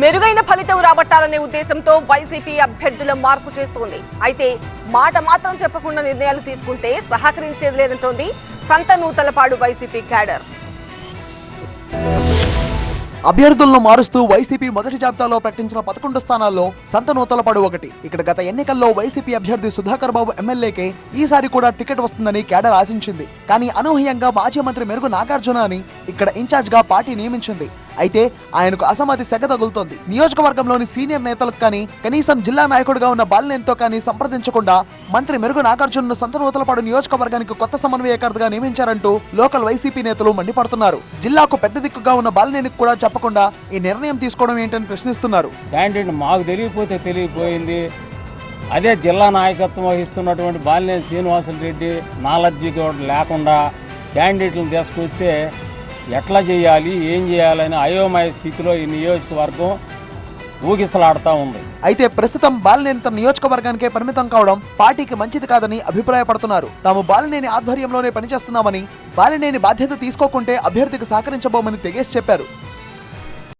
మెరుగైన ఫలితం రాబట్టాలనే ఉద్దేశంతో వైసీపీ అభ్యర్థుల మార్పు చేస్తోంది. అయితే మాట మాత్రం చెప్పకుండా నిర్ణయాలు తీసుకుంటే సహకరించేది లేదంటోంది సంత నూతలపాడు వైసీపీ క్యాడర్. అభ్యర్థులను మారుస్తూ వైసీపీ మొదటి జాబితాలో ప్రకటించిన పదకొండు స్థానాల్లో సంత నూతలపాడు ఒకటి. ఇక్కడ గత ఎన్నికల్లో వైసీపీ అభ్యర్థి సుధాకర్ బాబు ఎమ్మెల్యేకే ఈసారి కూడా టికెట్ వస్తుందని కేడర్ ఆశించింది. కానీ అనూహ్యంగా మాజీ మంత్రి మెరుగు నాగార్జున అని ఇక్కడ ఇన్ఛార్జ్గా పార్టీ నియమించింది. అయితే ఆయనకు అసమ్మతి సెగ తగులుతోంది. నియోజకవర్గంలోని సీనియర్ నేతలకు కానీ కనీసం జిల్లా నాయకుడిగా ఉన్న బాలినేనితో కానీ సంప్రదించకుండా మంత్రి మెరుగు నాగార్జునను సంతనూతలపాడు నియోజకవర్గానికి కొత్త సమన్వయకర్తగా నియమించారంటూ లోకల్ వైసీపీ నేతలు మండిపడుతున్నారు. జిల్లాకు పెద్ద దిక్కుగా ఉన్న బాలినేనికి కూడా చెప్పకుండా ఈ నిర్ణయం తీసుకోవడం ఏంటని ప్రశ్నిస్తున్నారు. మాకు తెలియకపోతే తెలియపోయింది అదే జిల్లా నాయకత్వం వహిస్తున్నటువంటి బాలినేని శ్రీనివాసులు రెడ్డి నాలెడ్జీ కూడా లేకుండా క్యాండిడేట్లను తీసుకొస్తే ఎట్లా చేయాలి ఏం చేయాలని అయోమయ స్థితిలో ఈ నియోజకవర్గం ఊగిసలాడుతూ ఉంది. అయితే ప్రస్తుతం బాలినేని తన నియోజకవర్గానికే పరిమితం కావడం పార్టీకి మంచిది కాదని అభిప్రాయపడుతున్నారు. తాము బాలినేని ఆధ్వర్యంలోనే పనిచేస్తున్నామని బాలినేని బాధ్యత తీసుకోకుంటే అభ్యర్థికి సహకరించబోమని తెగేసి చెప్పారు.